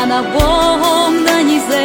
буде наша на Богом землі.